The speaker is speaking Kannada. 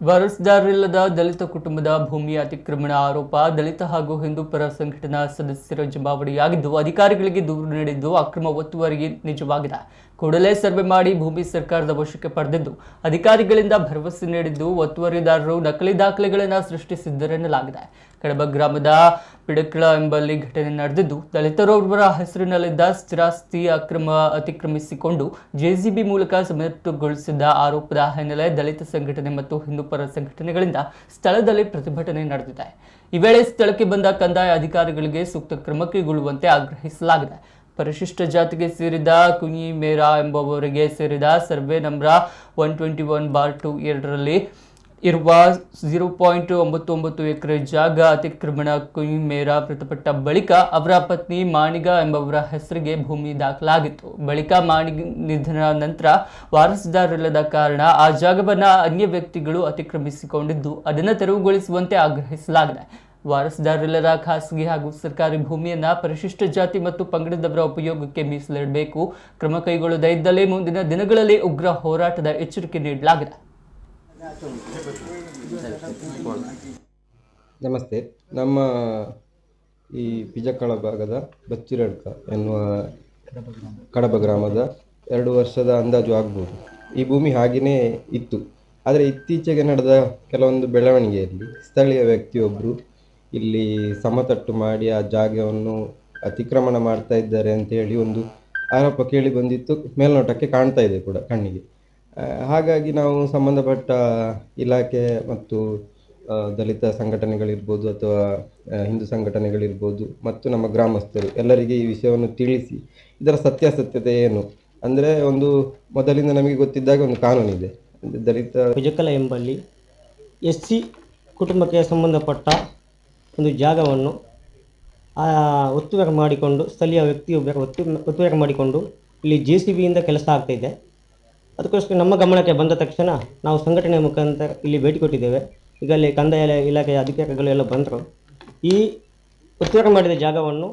ವಾರಸುದಾರರಿಲ್ಲದ ದಲಿತ ಕುಟುಂಬದ ಭೂಮಿ ಅತಿಕ್ರಮಣ ಆರೋಪ, ದಲಿತ ಹಾಗೂ ಹಿಂದೂ ಪರ ಸಂಘಟನಾ ಸದಸ್ಯರ ಜಮಾವಣೆಯಾಗಿದ್ದು ಅಧಿಕಾರಿಗಳಿಗೆ ದೂರು ನೀಡಿದ್ದು ಅಕ್ರಮ ಒತ್ತುವರಿ ನಿಜವಾಗಿದೆ. ಕೂಡಲೇ ಸರ್ವೆ ಮಾಡಿ ಭೂಮಿ ಸರ್ಕಾರದ ವಶಕ್ಕೆ ಪಡೆದಿದ್ದು, ಅಧಿಕಾರಿಗಳಿಂದ ಭರವಸೆ ನೀಡಿದ್ದು ಒತ್ತುವರಿದಾರರು ನಕಲಿ ದಾಖಲೆಗಳನ್ನು ಸೃಷ್ಟಿಸಿದ್ದರೆನ್ನಲಾಗಿದೆ. ಕಡಬ ಗ್ರಾಮದ ಪಿಡಕಳ ಎಂಬಲ್ಲಿ ಘಟನೆ ನಡೆದಿದ್ದು ದಲಿತರೊಬ್ಬರ ಹೆಸರಿನಲ್ಲಿದ್ದ ಸ್ಥಿರಾಸ್ತಿ ಅಕ್ರಮ ಅತಿಕ್ರಮಿಸಿಕೊಂಡು ಜೆಸಿಬಿ ಮೂಲಕ ಸಮರ್ಥಗೊಳಿಸಿದ್ದ ಆರೋಪದ ಹಿನ್ನೆಲೆ ದಲಿತ ಸಂಘಟನೆ ಮತ್ತು ಹಿಂದೂಪರ ಸಂಘಟನೆಗಳಿಂದ ಸ್ಥಳದಲ್ಲಿ ಪ್ರತಿಭಟನೆ ನಡೆದಿದೆ. ಈ ವೇಳೆ ಸ್ಥಳಕ್ಕೆ ಬಂದ ಕಂದಾಯ ಅಧಿಕಾರಿಗಳಿಗೆ ಸೂಕ್ತ ಕ್ರಮ ಕೈಗೊಳ್ಳುವಂತೆ ಆಗ್ರಹಿಸಲಾಗಿದೆ. ಪರಿಶಿಷ್ಟ ಜಾತಿಗೆ ಸೇರಿದ ಕುನಿ ಮೇರಾ ಎಂಬುವವರಿಗೆ ಸೇರಿದ survey number one twenty one bar two ಎರಡರಲ್ಲಿ ಇರುವ ಝೀರೋ ಪಾಯಿಂಟ್ ಒಂಬತ್ತು ಒಂಬತ್ತು ಎಕರೆ ಜಾಗ ಅತಿಕ್ರಮಣ ಕುಯಿಮೇರ ಮೃತಪಟ್ಟ ಬಳಿಕ ಅವರ ಪತ್ನಿ ಮಾಣಿಗ ಎಂಬವರ ಹೆಸರಿಗೆ ಭೂಮಿ ದಾಖಲಾಗಿತ್ತು. ಬಳಿಕ ಮಾಣಿಗ ನಿಧನ ನಂತರ ವಾರಸುದಾರರಿಲ್ಲದ ಕಾರಣ ಆ ಜಾಗವನ್ನು ಅನ್ಯ ವ್ಯಕ್ತಿಗಳು ಅತಿಕ್ರಮಿಸಿಕೊಂಡಿದ್ದು, ಅದನ್ನು ತೆರವುಗೊಳಿಸುವಂತೆ ಆಗ್ರಹಿಸಲಾಗಿದೆ. ವಾರಸುದಾರರಿಲ್ಲದ ಖಾಸಗಿ ಹಾಗೂ ಸರ್ಕಾರಿ ಭೂಮಿಯನ್ನು ಪರಿಶಿಷ್ಟ ಜಾತಿ ಮತ್ತು ಪಂಗಡದವರ ಉಪಯೋಗಕ್ಕೆ ಮೀಸಲಿಡಬೇಕು. ಕ್ರಮ ಕೈಗೊಳ್ಳದೇ ಇದ್ದಲ್ಲಿ ಮುಂದಿನ ದಿನಗಳಲ್ಲಿ ಉಗ್ರ ಹೋರಾಟದ ಎಚ್ಚರಿಕೆ ನೀಡಲಾಗಿದೆ. ನಮಸ್ತೆ. ನಮ್ಮ ಈ ಪಿಜಕ್ಕಳ ಭಾಗದ ಬಚ್ಚಿರಡ್ಕ ಎನ್ನುವ ಕಡಬ ಗ್ರಾಮದ ಎರಡು ವರ್ಷದ ಅಂದಾಜು ಆಗ್ಬೋದು. ಈ ಭೂಮಿ ಹಾಗೆಯೇ ಇತ್ತು. ಆದರೆ ಇತ್ತೀಚೆಗೆ ನಡೆದ ಕೆಲವೊಂದು ಬೆಳವಣಿಗೆಯಲ್ಲಿ ಸ್ಥಳೀಯ ವ್ಯಕ್ತಿಯೊಬ್ಬರು ಇಲ್ಲಿ ಸಮತಟ್ಟು ಮಾಡಿ ಆ ಜಾಗವನ್ನು ಅತಿಕ್ರಮಣ ಮಾಡ್ತಾ ಇದ್ದಾರೆ ಅಂತ ಹೇಳಿ ಒಂದು ಆರೋಪ ಕೇಳಿ ಬಂದಿತ್ತು. ಮೇಲ್ನೋಟಕ್ಕೆ ಕಾಣ್ತಾ ಇದೆ ಕೂಡ ಕಣ್ಣಿಗೆ. ಹಾಗಾಗಿ ನಾವು ಸಂಬಂಧಪಟ್ಟ ಇಲಾಖೆ ಮತ್ತು ದಲಿತ ಸಂಘಟನೆಗಳಿರ್ಬೋದು ಅಥವಾ ಹಿಂದೂ ಸಂಘಟನೆಗಳಿರ್ಬೋದು ಮತ್ತು ನಮ್ಮ ಗ್ರಾಮಸ್ಥರು ಎಲ್ಲರಿಗೆ ಈ ವಿಷಯವನ್ನು ತಿಳಿಸಿ ಇದರ ಸತ್ಯಾಸತ್ಯತೆ ಏನು ಅಂದರೆ ಒಂದು ಮೊದಲಿಂದ ನಮಗೆ ಗೊತ್ತಿದ್ದಾಗ ಒಂದು ಕಾನೂನಿದೆ ಅಂದರೆ ದಲಿತ ಕುಜಕಲ ಎಂಬಲ್ಲಿ ಎಸ್ ಸಿ ಕುಟುಂಬಕ್ಕೆ ಸಂಬಂಧಪಟ್ಟ ಒಂದು ಜಾಗವನ್ನು ಒತ್ತುವರಿ ಮಾಡಿಕೊಂಡು ಸ್ಥಳೀಯ ವ್ಯಕ್ತಿಯೊಬ್ಬರು ಒತ್ತು ಒತ್ತುವರಿ ಮಾಡಿಕೊಂಡು ಇಲ್ಲಿ ಜೆ ಸಿ ಬಿಯಿಂದ ಕೆಲಸ ಆಗ್ತಾಯಿದೆ ಅದಕ್ಕೋಸ್ಕರ ನಮ್ಮ ಗಮನಕ್ಕೆ ಬಂದ ತಕ್ಷಣ ನಾವು ಸಂಘಟನೆ ಮುಖಾಂತರ ಇಲ್ಲಿ ಭೇಟಿ ಕೊಟ್ಟಿದ್ದೇವೆ. ಈಗ ಅಲ್ಲಿ ಕಂದಾಯ ಇಲಾಖೆಯ ಅಧಿಕಾರಿಗಳು ಎಲ್ಲ ಬಂದರು. ಈ ಒತ್ತುವರಿ ಮಾಡಿದ ಜಾಗವನ್ನು